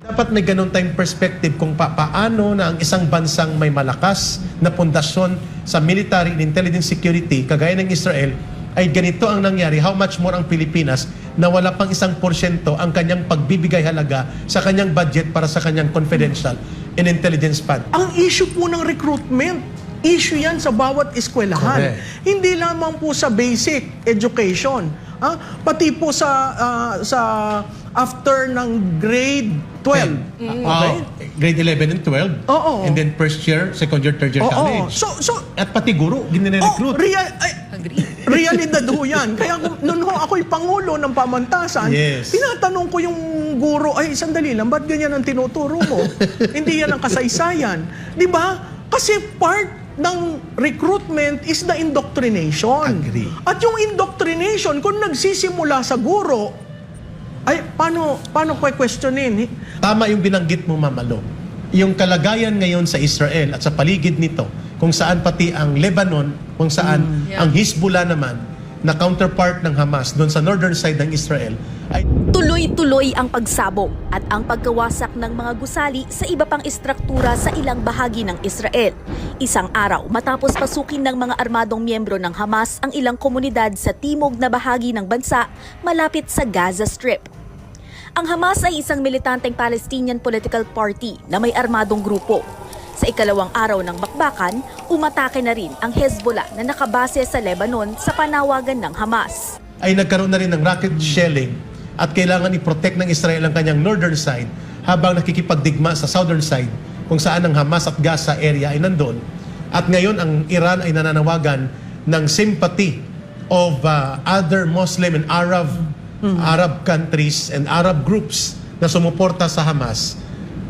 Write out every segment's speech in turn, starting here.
Dapat may ganun tayong perspective kung pa paano na ang isang bansang may malakas na pundasyon sa military and intelligence security, kagaya ng Israel, ay ganito ang nangyari. How much more ang Pilipinas na wala pang isang porsyento ang kanyang pagbibigay halaga sa kanyang budget para sa kanyang confidential and intelligence fund. Ang issue po ng recruitment, issue yan sa bawat eskwelahan. Correct. Hindi lamang po sa basic education. ah, pati po sa ah, sa after ng grade 12. Oh, grade 11 and 12. Oo. And then first year, second year, third year Oo. college. So so At pati guro, oh, ginire-recruit. real, ay, Agree. realidad ho yan. Kaya kung- noon ho ako'y pangulo ng pamantasan, Yes. tinatanong ko yung guro, ay sandali lang, ba't ganyan ang tinuturo mo? Hindi yan ang kasaysayan. Di ba? Kasi part ng recruitment is the indoctrination. Agree. At yung indoctrination, kung nagsisimula sa guro, ay paano paano ko questionin? Tama yung binanggit mo, Mamalo. Yung kalagayan ngayon sa Israel at sa paligid nito, kung saan pati ang Lebanon, kung saan Yeah. ang Hezbollah naman, na counterpart ng Hamas doon sa northern side ng Israel, ay Tuloy-tuloy ang pagsabog at ang pagkawasak ng mga gusali sa iba pang istruktura sa ilang bahagi ng Israel. Isang araw matapos pasukin ng mga armadong miyembro ng Hamas ang ilang komunidad sa timog na bahagi ng bansa malapit sa Gaza Strip. Ang Hamas ay isang militanteng Palestinian political party na may armadong grupo. Sa ikalawang araw ng bakbakan, umatake na rin ang Hezbollah na nakabase sa Lebanon sa panawagan ng Hamas. ay nagkaroon na rin ng rocket shelling at kailangan i-protect ng Israel ang kanyang northern side habang nakikipagdigma sa southern side kung saan ang Hamas at Gaza area ay nandun. At ngayon ang Iran ay nananawagan ng sympathy of uh, other Muslim and Arab Arab countries and Arab groups na sumuporta sa Hamas.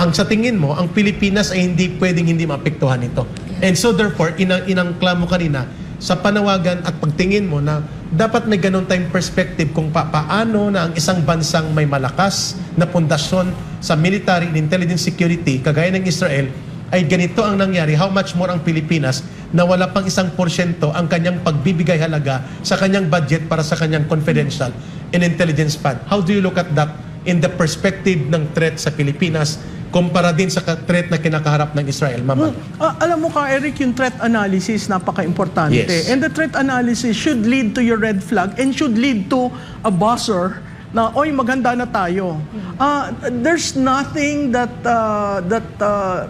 Ang sa tingin mo, ang Pilipinas ay hindi pwedeng hindi maapektuhan ito. And so therefore, inang inangkla mo kanina sa panawagan at pagtingin mo na dapat may ganun tayong perspective kung pa paano na ang isang bansang may malakas na pundasyon sa military and intelligence security, kagaya ng Israel, ay ganito ang nangyari. How much more ang Pilipinas na wala pang isang porsyento ang kanyang pagbibigay halaga sa kanyang budget para sa kanyang confidential and intelligence fund. How do you look at that in the perspective ng threat sa Pilipinas kumpara din sa threat na kinakaharap ng Israel, Mama? Ah, alam mo ka, Eric, yung threat analysis, napaka-importante. Yes. And the threat analysis should lead to your red flag and should lead to a buzzer na, oy, maganda na tayo. Ah, there's nothing that uh, that uh,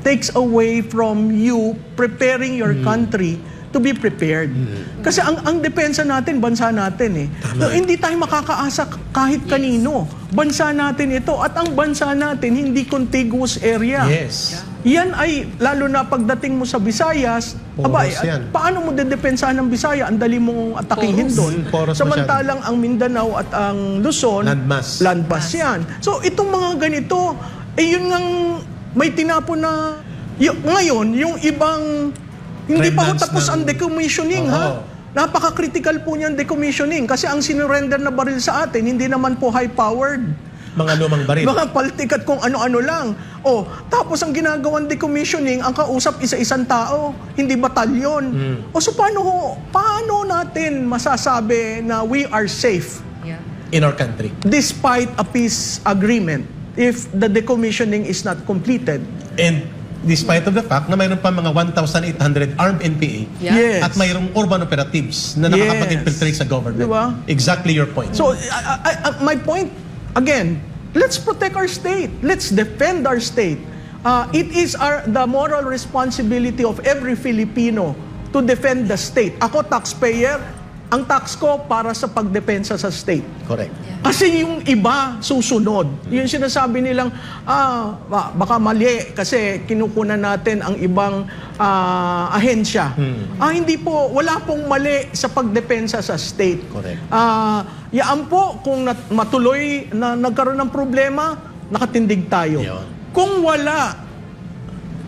takes away from you preparing your country to be prepared. Kasi ang ang depensa natin, bansa natin eh. No, hindi tayo makakaasa kahit kanino. Bansa natin ito at ang bansa natin hindi contiguous area. Yes. Yan ay, lalo na pagdating mo sa Visayas, Poros abay, yan. at paano mo dedepensahan ng Bisaya? Ang dali mong atakihin doon. Mm, Samantalang ang Mindanao at ang Luzon, Landmass. landmass yan. So itong mga ganito, eh yun ngang may tinapon na, y- ngayon, yung ibang, hindi pa ho tapos ng- ang decommissioning, Oo. ha? Napaka-critical po niyan decommissioning kasi ang sinurrender na baril sa atin, hindi naman po high-powered. Mga lumang baril. Mga paltik at kung ano-ano lang. O, tapos ang ginagawang decommissioning, ang kausap isa-isang tao, hindi batalyon. Hmm. O so paano, ho, paano natin masasabi na we are safe Yeah. in our country. despite a peace agreement if the decommissioning is not completed? And despite of the fact na mayroon pa mga 1,800 armed NPA Yeah. Yes. at mayroong urban operatives na Yes. nakakapag-infiltrate sa government. Diba? Exactly your point. So, I- I- I- my point, again, let's protect our state. Let's defend our state. Uh, it is our, the moral responsibility of every Filipino to defend the state. Ako, taxpayer, ang tax ko para sa pagdepensa sa state. Correct. Kasi yung iba susunod. Yung sinasabi nilang, ah, ba- baka mali kasi kinukunan natin ang ibang ah, ahensya. Ah, hindi po, wala pong mali sa pagdepensa sa state. Correct. Ah, yaan po, kung nat- matuloy na nagkaroon ng problema, nakatindig tayo. Yun. Kung wala,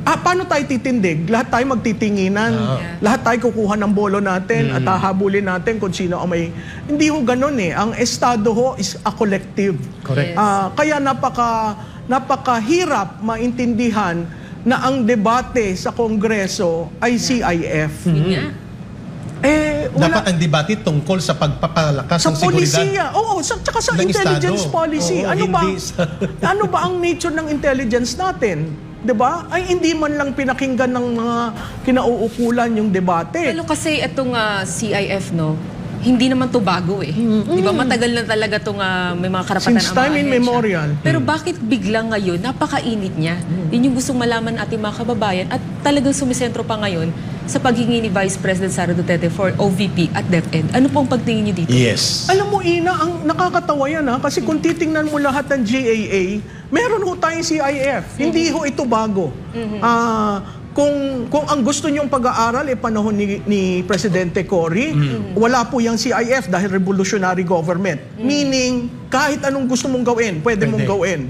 ah, paano tayo titindig? Lahat tayo magtitinginan. Ah. Lahat tayo kukuha ng bolo natin Mm. at hahabulin natin kung sino ang may... Hindi ho ganun eh. Ang estado ho is a collective. Correct. Yes. Ah, kaya napaka napakahirap maintindihan na ang debate sa Kongreso ay CIF. Nga. Eh, eh, wala. Dapat ang debate tungkol sa pagpapalakas sa ng seguridad. polisiya. Oo, sa, tsaka sa intelligence Estado. policy. Oo, ano ba sa- ano ba ang nature ng intelligence natin? 'Di ba? Ay hindi man lang pinakinggan ng mga kinauukulan yung debate. Pero kasi itong ah, CIF, no, hindi naman to bago eh. Di ba? Matagal na talaga itong may mga karapatan Since ang mga time ahensya. immemorial. Pero bakit biglang ngayon, napakainit niya? Yun yung gustong malaman ng ating mga kababayan at talagang sumisentro pa ngayon sa paghingi ni Vice President Sara Duterte for OVP at DepEd. Ano pong pagtingin niyo dito? Yes. Alam mo, Ina, ang nakakatawa yan ha, kasi kung titingnan mo lahat ng GAA, meron ho tayong CIF. Hindi ho ito bago. Ah, kung kung ang gusto niyong pag-aaral eh panahon ni, ni Presidente Cory, wala po yung CIF dahil revolutionary government. Meaning, kahit anong gusto mong gawin, pwede, mong Pwede. gawin.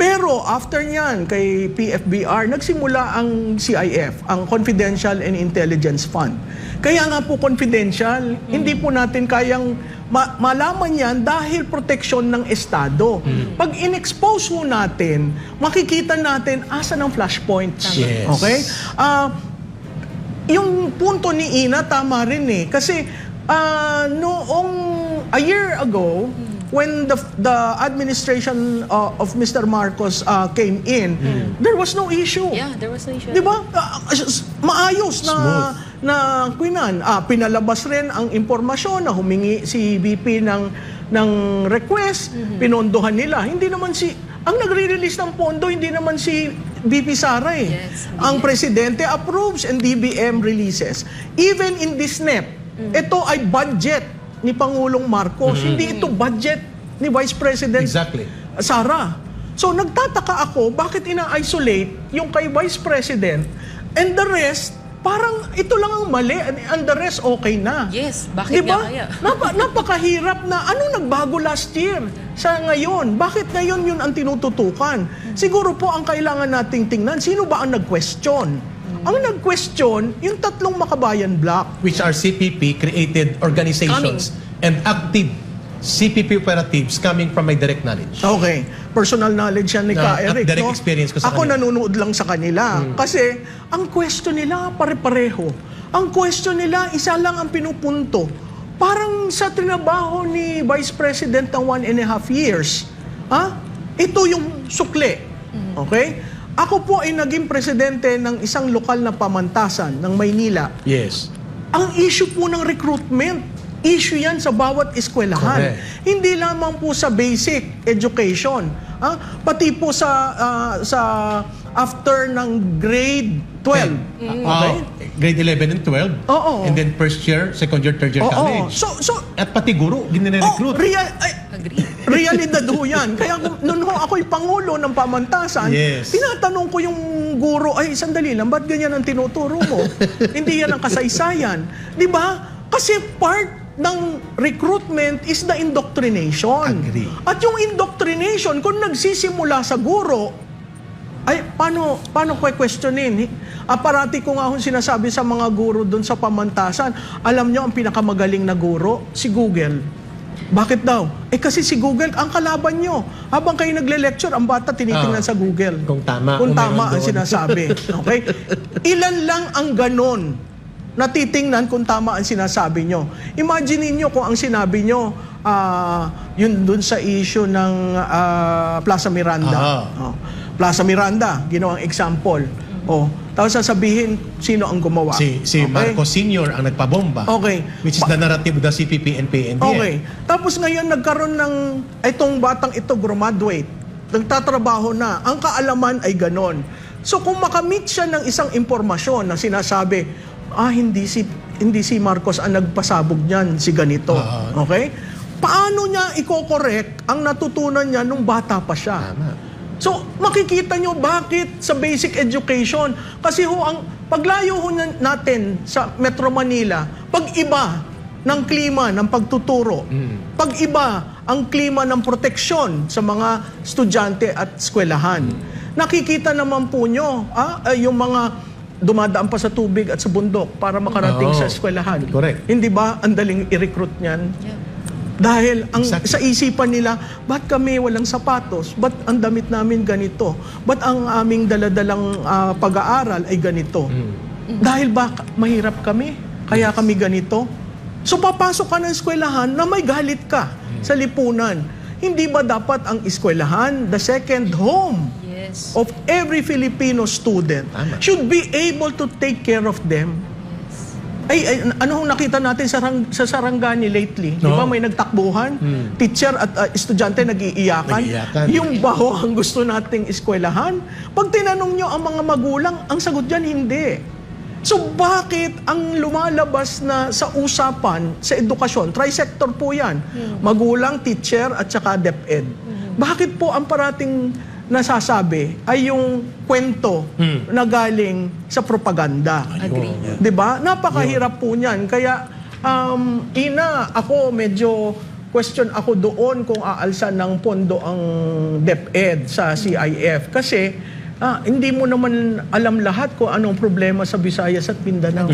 Pero after niyan kay PFBR, nagsimula ang CIF, ang Confidential and Intelligence Fund. Kaya nga po confidential, hindi po natin kayang ma- malaman yan dahil proteksyon ng Estado. Pag in-expose mo natin, makikita natin asa ng flashpoints. Yes. Okay? Ah, yung punto ni Ina, tama rin eh. Kasi ah, noong a year ago, when the the administration uh, of Mr. Marcos uh, came in, there was no issue. Yeah, there was no issue. Di ba? Ah, s- maayos na Smooth. na kuinan. Ah, pinalabas rin ang impormasyon na humingi si VP ng ng request, pinondohan nila. Hindi naman si ang nagre-release ng pondo hindi naman si VP Sara eh. Yes, ang presidente approves and DBM releases. Even in this NEP, ito ay budget ni Pangulong Marcos. Hindi ito budget ni Vice President Exactly. Sara. So nagtataka ako bakit ina-isolate yung kay Vice President and the rest parang ito lang ang mali and and the rest okay na. Yes, bakit Diba? nga kaya? Napa, napakahirap na ano nagbago last year sa ngayon. Bakit ngayon yun ang tinututukan? Siguro po ang kailangan nating tingnan, sino ba ang nag-question? Ang nag-question, yung tatlong makabayan block. Which are CPP created organizations and active CPP operatives coming from my direct knowledge. Okay. Personal knowledge yan ni Na- Ka at Eric. direct no? experience ko sa Ako kanila. Hmm. nanonood lang sa kanila. Kasi ang question nila pare-pareho. Ang question nila, isa lang ang pinupunto. Parang sa trinabaho ni Vice President ng one and a half years. Ha? Ito yung sukli. Okay? Ako po ay naging presidente ng isang lokal na pamantasan ng Maynila. Yes. Ang issue po ng recruitment, issue yan sa bawat eskwelahan. Correct. Hindi lamang po sa basic education. Ha? Pati po sa ah, sa after ng grade 12. Okay? Ah, grade 11 and 12. Oo. And then first year, second year, third year Oo. college. So so At pati guro, oh, ginire-recruit. real, ay, Agree. realidad ho yan. Kaya kung- noon ho ako'y pangulo ng pamantasan, Yes. tinatanong ko yung guro, ay sandali lang, ba't ganyan ang tinuturo mo? Hindi yan ang kasaysayan. Di ba? Kasi part ng recruitment is the indoctrination. Agree. At yung indoctrination, kung nagsisimula sa guro, ay, paano, paano ko questionin? Ah, parati ko nga akong sinasabi sa mga guro doon sa pamantasan, alam nyo, ang pinakamagaling na guro, si Google. Bakit daw? Eh kasi si Google, ang kalaban nyo. Habang kayo nagle-lecture, ang bata tinitingnan Ah. sa Google. Kung tama Kung tama ang doon. sinasabi. Okay? Ilan lang ang ganon na titingnan kung tama ang sinasabi nyo. Imagine niyo kung ang sinabi nyo, ah, yun dun sa issue ng ah, Plaza Miranda. Ah. Oh. Plaza Miranda, ginawang example. Oh, tapos sasabihin sino ang gumawa. Si, si Okay? Marcos Sr. ang nagpabomba. Okay. Which is the narrative of the CPP and PNP. Okay. Tapos ngayon nagkaroon ng itong batang ito graduate. Nagtatrabaho na. Ang kaalaman ay ganon. So kung makamit siya ng isang impormasyon na sinasabi, ah hindi si hindi si Marcos ang nagpasabog niyan, si ganito. Ah. Okay? Paano niya i-correct ang natutunan niya nung bata pa siya? Tama. So, makikita nyo bakit sa basic education. Kasi ho, ang paglayo ho na- natin sa Metro Manila, pag-iba ng klima ng pagtuturo, pag-iba ang klima ng proteksyon sa mga estudyante at eskwelahan. Nakikita naman po nyo, ah, eh, yung mga dumadaan pa sa tubig at sa bundok para makarating Oo. sa eskwelahan. Correct. Hindi ba ang daling i-recruit niyan? Yeah. Dahil ang Exactly. sa isipan nila, ba't kami walang sapatos? Ba't ang damit namin ganito? Ba't ang aming daladalang ah, pag-aaral ay ganito? Mm. Dahil ba mahirap kami? Kaya kami ganito? So papasok ka ng eskwelahan na may galit ka sa lipunan. Hindi ba dapat ang eskwelahan, the second home Yes. of every Filipino student, Tama. should be able to take care of them? Ay, ay ano hong nakita natin sa, rang, sa Sarangani lately? Di ba No. may nagtakbuhan? Teacher at uh, estudyante nag-iiyakan. Nag-iiyakan. Yung baho ang gusto nating eskwelahan. Pag tinanong nyo ang mga magulang, ang sagot dyan, hindi. So bakit ang lumalabas na sa usapan sa edukasyon, trisector po yan, magulang, teacher at saka DepEd. Bakit po ang parating nasasabi ay yung kwento na galing sa propaganda? Agree. 'Di ba? Napakahirap po niyan. Kaya um, ina, ako medyo question ako doon kung aalsan ng pondo ang DepEd sa CIF kasi ah, hindi mo naman alam lahat kung anong problema sa Visayas at Mindanao.